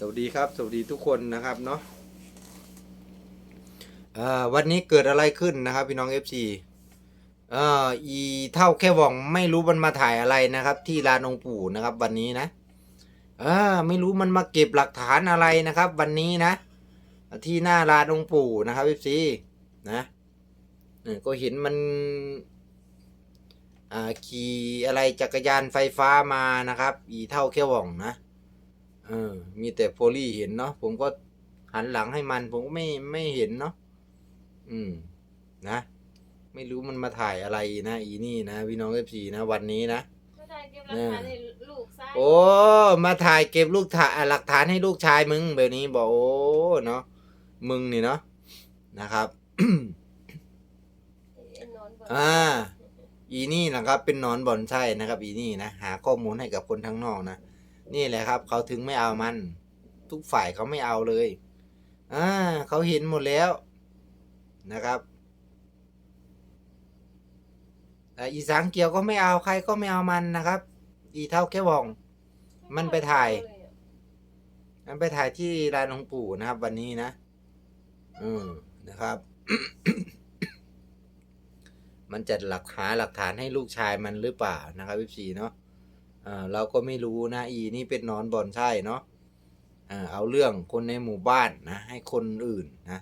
สวัสดีครับ สวัสดีทุกคนนะครับเนาะวันนี้เกิดอะไรขึ้นนะครับ พี่น้อง FC อ่าอีเท่าแค่ว่องไม่รู้มันมาถ่ายอะไรนะครับ ที่ลานองปู่นะครับ วันนี้นะอ่าไม่รู้มันมาเก็บหลักฐานอะไรนะครับ วันนี้นะ ที่หน้าลานองปู่นะครับ FC นะเออก็เห็นมันขี่อะไรจักรยานไฟฟ้ามานะครับ อีเท่าแค่ว่องนะ เออ มีแต่โพลี่เห็นเนาะผมก็หันหลังให้มัน ผมก็ไม่ไม่เห็นเนาะอืม นะ ไม่รู้มันมาถ่ายอะไรนะอีนี่นะพี่น้องเอฟซีนะวันนี้นะไม่ได้เก็บหลักฐานให้ลูกซ้ายโอ้มาถ่ายเก็บลูกถ่ายหลักฐานให้ลูกชายมึงแบบนี้บอกโอ้เนาะมึงนี่เนาะนะครับไอ้นอนบ่อ่าอีนี่นะครับ เป็นหนอนบ่อนไส้นะครับ อีนี่นะหาข้อมูลให้กับคนทั้งนอกนะ นี่แหละครับ เขาถึงไม่เอามัน ทุกฝ่ายเขาไม่เอาเลยอ่าเขาเห็นหมดแล้วนะครับแต่อีสังเกียวก็ไม่เอาใครก็ไม่เอามันนะครับ อีเท่าแค่วอง มันไปถ่าย มันไปถ่ายที่ร้านหลวงปู่นะครับ วันนี้นะอืมนะครับ มันจะหลักหาหลักฐานให้ลูกชายมันหรือเปล่านะครับพี่สีเนาะ อ่าเราก็ไม่รู้นะอีนี่เป็นนอนบอนใช่เนาะอ่าเอาเรื่องคนในหมู่บ้านนะให้คนอื่นนะ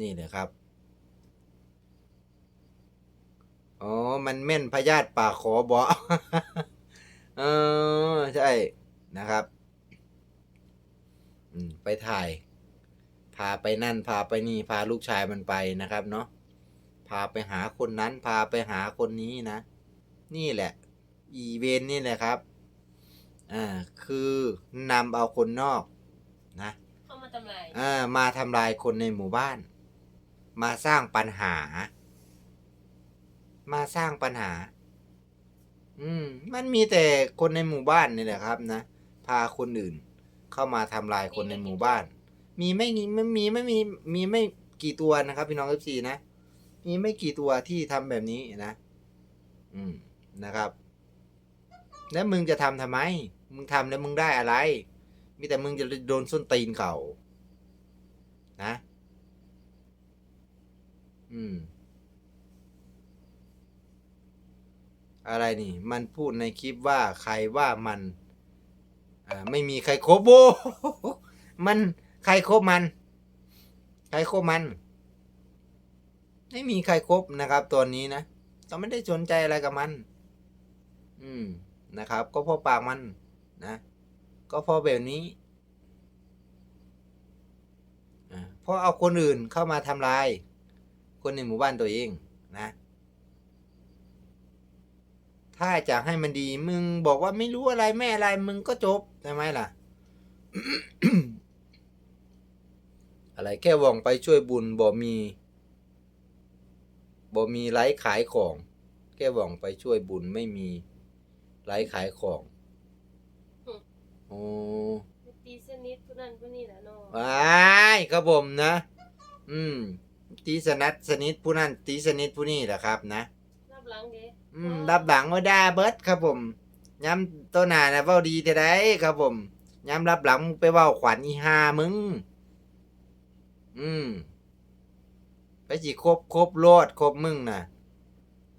นี่เลยครับอ๋อ มันแม่นพญาติป่าขอบอเออใช่นะครับไปถ่าย พาไปนั่น พาไปนี่ พาลูกชายมันไปนะครับเนาะพาไปหาคนนั้น พาไปหาคนนี้นะ นี่แหละ อีเวนต์นี่แหละครับอ่าคือนำเอาคนนอกนะเข้ามาทำลายอ่ามาทำลายคนในหมู่บ้าน มาสร้างปัญหา มาสร้างปัญหา อืม มันมีแต่คนในหมู่บ้านนี่แหละครับนะพาคนอื่น เข้ามาทำลายคนในหมู่บ้าน มีไม่มีไม่มีไม่มีมีไม่กี่ตัวนะครับ พี่น้องเอฟซีนะมีไม่กี่ตัวที่ทำแบบนี้นะ อืมนะครับ แล้วมึงจะทำทำไม มึงทำแล้วมึงได้อะไร มีแต่มึงจะโดนส้นตีนเขานะ อืม อะไรนี่ มันพูดในคลิปว่าใครว่ามันอ่าไม่มีใครครบโบมันใครครบมัน ใครครบมัน ไม่มีใครครบนะครับ ตัวนี้นะเราไม่ได้สนใจอะไรกับมัน อืม นะครับ ก็เพราะปากมันนะ ก็เพราะแบบนี้เพราะเอาคนอื่นเข้ามาทำลาย คนในหมู่บ้านตัวเองนะ ถ้าจะให้มันดีมึงบอกว่าไม่รู้อะไรแม่อะไรมึงก็จบใช่ไหมล่ะ อะไรแค่ว่องไปช่วยบุญบ่มีบ่มีไลฟ์ขายของ แค่ว่องไปช่วยบุญไม่มี ไลฟ์ขายของโอ้ตีสนิทผู้นั้นผู้นี้แหละเนาะว้ายครับผมนะ อืม ตีสนัดสนิทผู้นั้นตีสนิทผู้นี้แหละครับนะรับหลังเด้อืมรับหลังว่าด่าเบิดครับผมย้ำตัวหน้านะเว้าดีแต่ได้ครับผมย้ำรับหลังมึงไปเว้าขวัญอีหามึง อืมไปสิครบครบโลดครบมึงน่ะ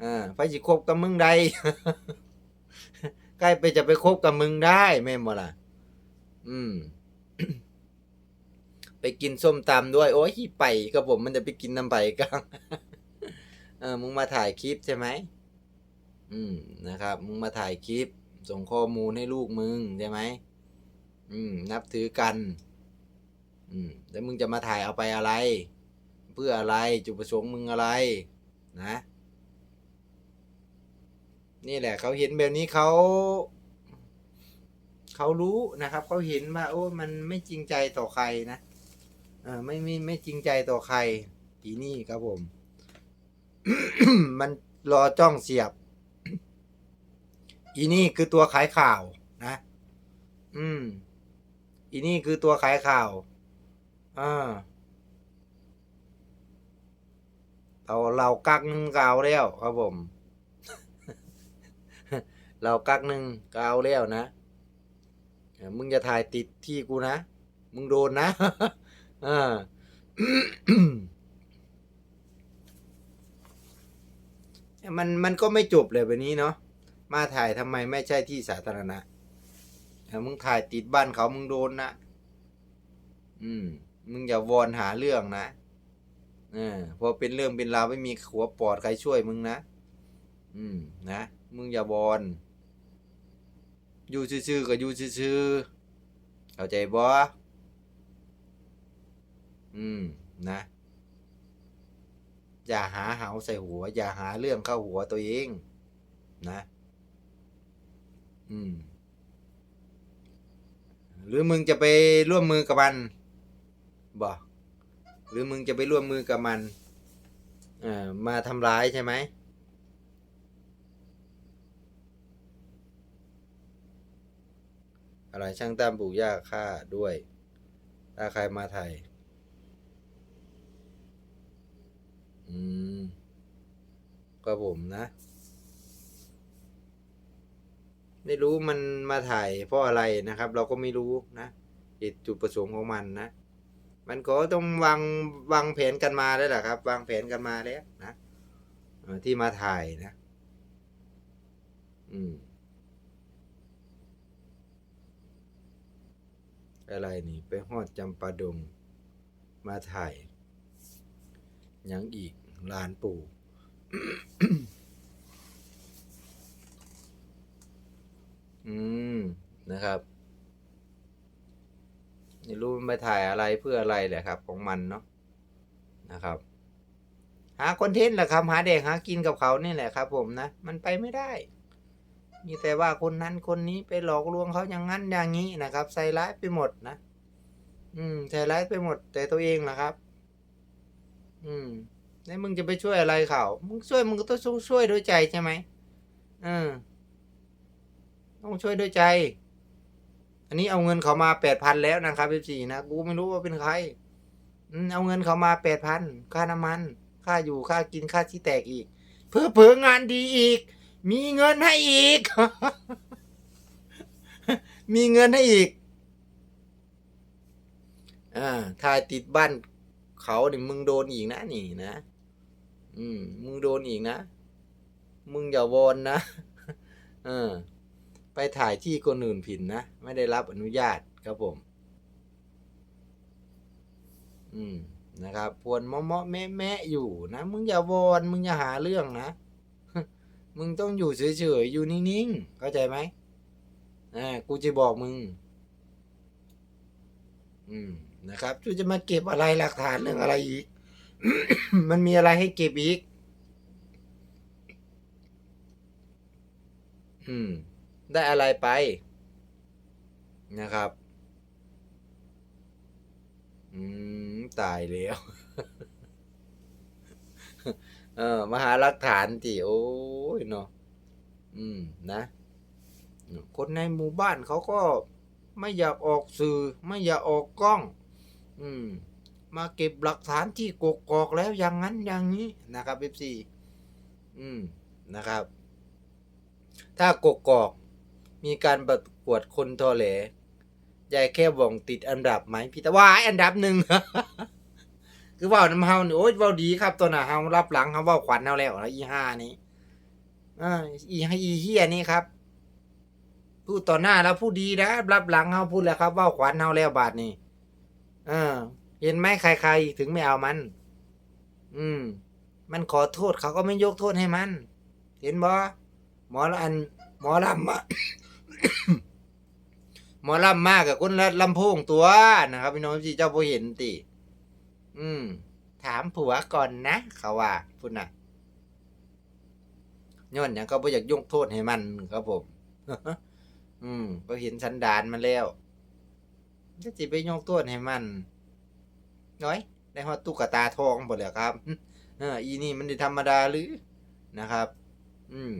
อ่าไปสิครบกับมึงได้ ใกล้ไปจะไปคบกับมึงได้แม่นบ่ล่ะ อืม ไปกินส้มตำด้วย โอ้ยขี้ไปครับผมมันจะไปกินน้ำไปกังเออมึงมาถ่ายคลิปใช่ไหมอืมนะครับ มึงมาถ่ายคลิป ส่งข้อมูลให้ลูกมึงใช่ไหมอืม นับถือกัน อืมแล้วมึงจะมาถ่ายเอาไปอะไร เพื่ออะไรจุดประสงค์มึงอะไร นะ นี่แหละเขาเห็นแบบนี้เขาเขารู้นะครับเขาเห็นว่าโอ้มันไม่จริงใจต่อใครนะเออไม่ไม่ไม่จริงใจต่อใครทีนี่ครับผม มันรอจ้องเสียบ อีนี่คือตัวขายข่าวนะ อืม อีนี่คือตัวขายข่าวอ่าเราเรากักหนึ่งกเอาแล้วครับผม เรากักหนึ่งกเอาแล้วนะ มึงจะถ่ายติดที่กูนะ มึงโดนนะอ่ามันมันก็ไม่จบเลยแบบนี้เนาะมาถ่ายทำไมไม่ใช่ที่สาธารณะถ้ามึงถ่ายติดบ้านเขามึงโดนนะ อืม มึงอย่าวอนหาเรื่องนะเออพอเป็นเรื่องเป็นราวไม่มีขัวปอดใครช่วยมึงนะ อืม นะ มึงอย่าวอน อยู่ซื่อๆก็อยู่ซื่อๆเข้าใจบ่อืมนะ อย่าหาเหาใส่หัว อย่าหาเรื่องเข้าหัวตัวเองนะ อืม หรือมึงจะไปร่วมมือกับมันบ่หรือมึงจะไปร่วมมือกับมัน เอ่อมาทำร้ายใช่ไหม อะไรช่างตั้มปลูกหญ้าฆ่าด้วย ถ้าใครมาไทย อืม ก็ผมนะ ไม่รู้มันมาถ่ายเพราะอะไรนะครับ เราก็ไม่รู้นะจุดประสงค์ของมันนะ มันก็ต้องวางวางแผนกันมาแล้วแหละครับ วางแผนกันมาแล้วนะที่มาถ่ายนะ อืม อะไรนี่ไปฮอดจำปาดง มาถ่ายยังอีกลานปู่อืมนะครับไม่รู้มันไปถ่ายอะไรเพื่ออะไรแหละครับ ของมันเนาะนะครับ หาคอนเทนต์แหละครับ หาเด็กหากินกับเขานี่แหละครับ ผมนะ มันไปไม่ได้ มีแต่ว่าคนนั้นคนนี้ไปหลอกลวงเขาอย่างนั้นอย่างนี้นะครับ ใส่ร้ายไปหมดนะ อืม ใส่ร้ายไปหมด แต่ตัวเองนะครับ อืมแล้วมึงจะไปช่วยอะไรเขา มึงช่วยมึงก็ต้องช่วยด้วยใจใช่ไหมอืมต้องช่วยด้วยใจ อันนี้เอาเงินเขามาแปดพันแล้วนะครับพี่สี่นะกูไม่รู้ว่าเป็นใครอืมเอาเงินเขามาแปดพันค่าน้ำมัน ค่าอยู่ค่ากินค่าที่แตกอีก เพื่อเผื่องานดีอีก มีเงินให้อีก มีเงินให้อีกอ่าถ่ายติดบ้านเขาเนี่ยมึงโดนอีกนะนี่นะ อืม มึงโดนอีกนะ มึงอย่าวอนนะ เออ ไปถ่ายที่คนอื่นผิดนะ ไม่ได้รับอนุญาตครับผม อืมนะครับพวนเมาะเมาะแม่แม่อยู่นะ มึงอย่าวอน มึงอย่าหาเรื่องนะ มึงต้องอยู่เฉยๆ อยู่นิ่งๆ เข้าใจไหมอ่า กูจะบอกมึง อืม นะครับกูจะมาเก็บอะไรหลักฐานเรื่องอะไรอีก มันมีอะไรให้เก็บอีก อืม ได้อะไรไป นะครับ อืม ตายแล้ว เออมาหาหลักฐานจิโอ้ยเนาะอืมนะคนในหมู่บ้านเขาก็ไม่อยากออกสื่อ ไม่อยากออกกล้อง อืม มาเก็บหลักฐานที่กกอกแล้วอย่างนั้นอย่างนี้นะครับเอฟซีอืมนะครับ ถ้ากกอก มีการประกวดคนทอแหลยายแค่บ่องติดอันดับไหมพี่ตะว่าอันดับหนึ่ง คือเว่าน้ำเฮานี่โอ้ยเว่าดีครับตัวน่ะเฮารับหลังเฮาเว่าขวัญเฮาแล้วนะอีห้านี่อ่าอีให้อีเฮียนี่ครับ พูดต่อหน้าแล้วพูดดีนะรับหลังเฮาพูดแล้วครับเว่าขวัญเฮาแล้วบาทนี่เออ เห็นไหมใครๆถึงไม่เอามัน อืม มันขอโทษเขาก็ไม่ยกโทษให้มัน เห็นบ่หมอละอัน หมอลำอะหมอลำมากกับคนลำโพงตัวนะครับพี่น้องที่เจ้าพ่เห็นติ อืม ถามผัวก่อนนะเขาว่าพุ่นน่ะย้อนหยังก็บ่อยากยกโทษให้มันครับผม อืม ก็เห็นสันดานมันแล้วจะจิไปยกโทษให้มัน น้อยได้ฮอดตุ๊กตาทองหมดแล้วครับ เอออีนี่มันธรรมดาหรือนะครับ อืม